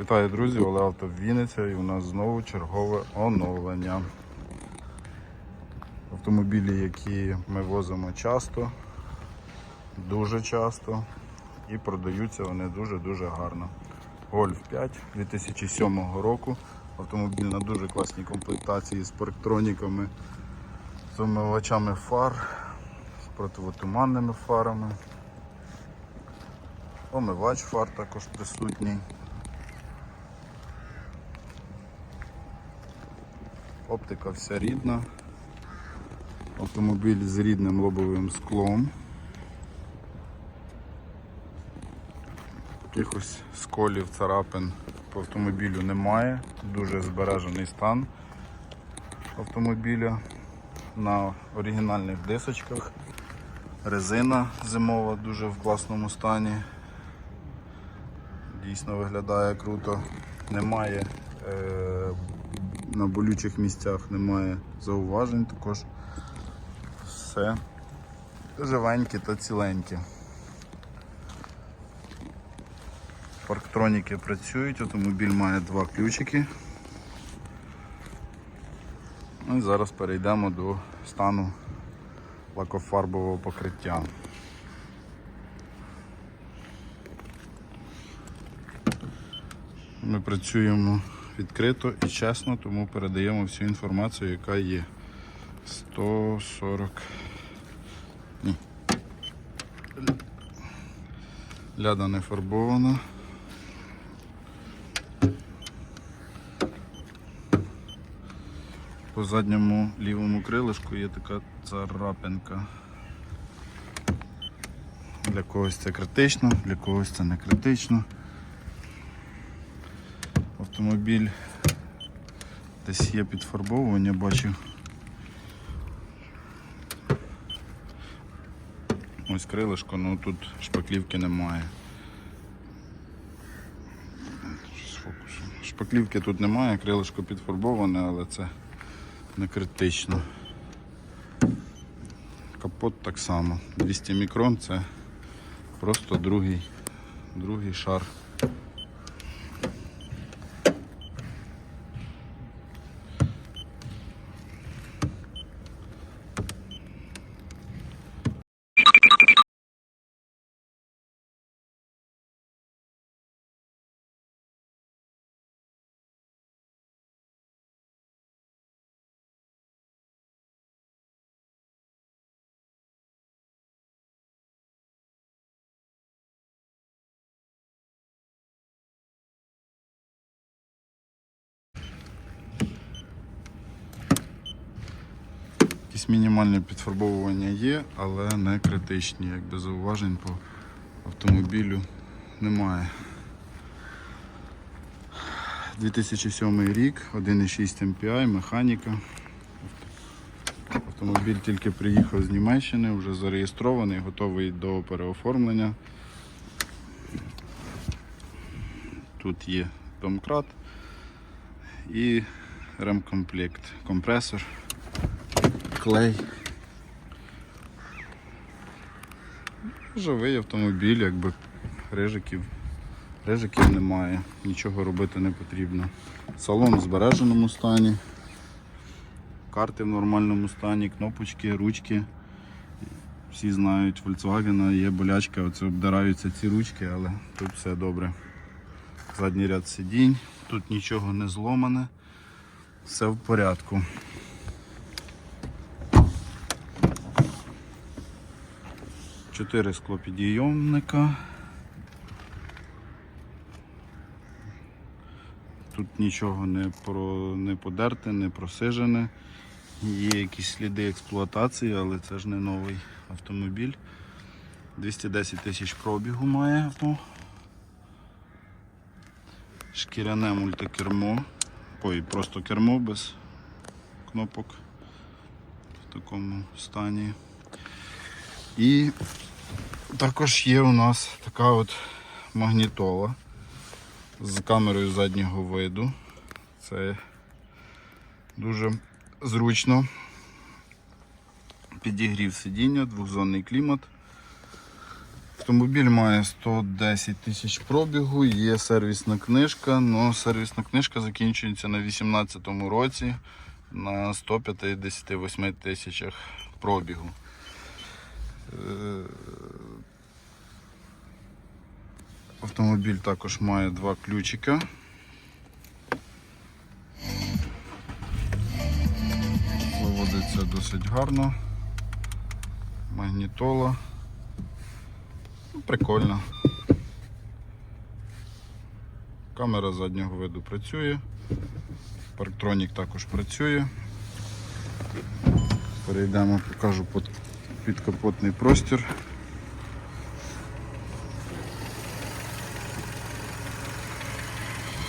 Вітаю, друзі, Олег Авто Вінниця і у нас знову чергове оновлення. Автомобілі, які ми возимо часто, дуже часто і продаються вони дуже-дуже гарно. Гольф 5 2007 року. Автомобіль на дуже класній комплектації з парктроніками, з омивачами фар, з противотуманними фарами. Омивач фар також присутній. Оптика вся рідна. Автомобіль з рідним лобовим склом. Якихось сколів, царапин по автомобілю немає. Дуже збережений стан автомобіля на оригінальних дисочках. Резина зимова дуже в класному стані. Дійсно виглядає круто. Немає е, на болючих місцях немає зауважень також. Все живеньке та ціленьке. Парктроніки працюють, автомобіль має два ключики. Ну і зараз перейдемо до стану лакофарбового покриття. Ми працюємо відкрито і чесно, тому передаємо всю інформацію, яка є. 140. Ні. Ляда не фарбована. По задньому лівому крилишку є така царапинка. Для когось це критично, для когось це не критично. Автомобіль десь є підфарбовування, бачу. Ось крилишко, ну тут шпаклівки немає. Шпаклівки тут немає, крилишко підфарбоване, але це не критично. Капот так само. 200 мікрон це просто другий, другий шар. Якісь мінімальні підфарбовування є, але не критичні. Якби зауважень по автомобілю немає. 2007 рік, 1,6 MPI, механіка. Автомобіль тільки приїхав з Німеччини, вже зареєстрований, готовий до переоформлення. Тут є домкрат і ремкомплект, компресор клей. Живий автомобіль, якби рижиків. Рижиків немає, нічого робити не потрібно. Салон в збереженому стані, карти в нормальному стані, кнопочки, ручки. Всі знають, Volkswagen є болячка, оце обдираються ці ручки, але тут все добре. Задній ряд сидінь, тут нічого не зломане, все в порядку. Чотири склопідйомника. Тут нічого не, про, не подерте, не просижене. Є якісь сліди експлуатації, але це ж не новий автомобіль. 210 тисяч пробігу має авто. Шкіряне мультикермо. Ой, просто кермо без кнопок в такому стані. І також є у нас така от магнітола з камерою заднього виду. Це дуже зручно. Підігрів сидіння, двохзонний клімат. Автомобіль має 110 тисяч пробігу, є сервісна книжка, але сервісна книжка закінчується на 2018 році на 158 тисячах пробігу. Е, Автомобіль також має два ключика. Виводиться досить гарно. Магнітола. Ну, Прикольно. Камера заднього виду працює. Парктронік також працює. Перейдемо, покажу під- підкапотний простір.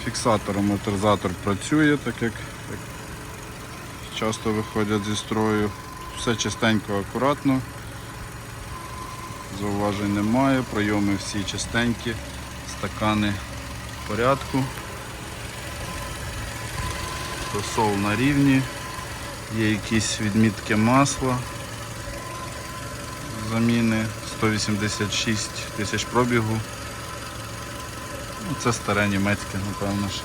Фіксатор, амортизатор працює, так як, як часто виходять зі строю. Все чистенько, акуратно. Зауважень немає, прийоми всі чистенькі, стакани в порядку. Розсол на рівні, є якісь відмітки масла, заміни 186 тисяч пробігу. Ну, Це старе німецьке, напевно, що.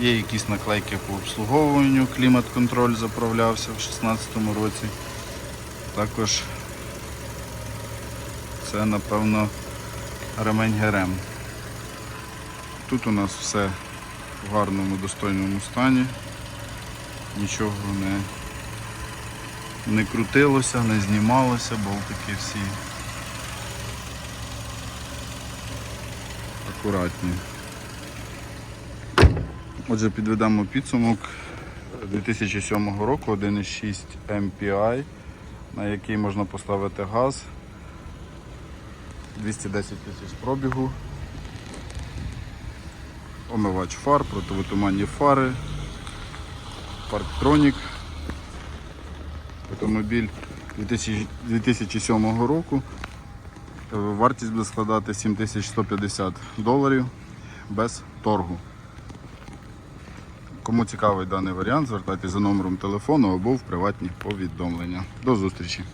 Є якісь наклейки по обслуговуванню, клімат-контроль заправлявся в 2016 році. Також це, напевно, ремень ГРМ. Тут у нас все в гарному, достойному стані. Нічого не, не крутилося, не знімалося, болтики всі акуратні. Отже, підведемо підсумок 2007 року 1.6 MPI, на який можна поставити газ. 210 тисяч пробігу. Омивач фар, противотуманні фари, парктронік. Автомобіль 2007 року. Е, Вартість буде складати 7150 доларів без торгу. Кому цікавий даний варіант, звертайтеся за номером телефону або в приватні повідомлення. До зустрічі!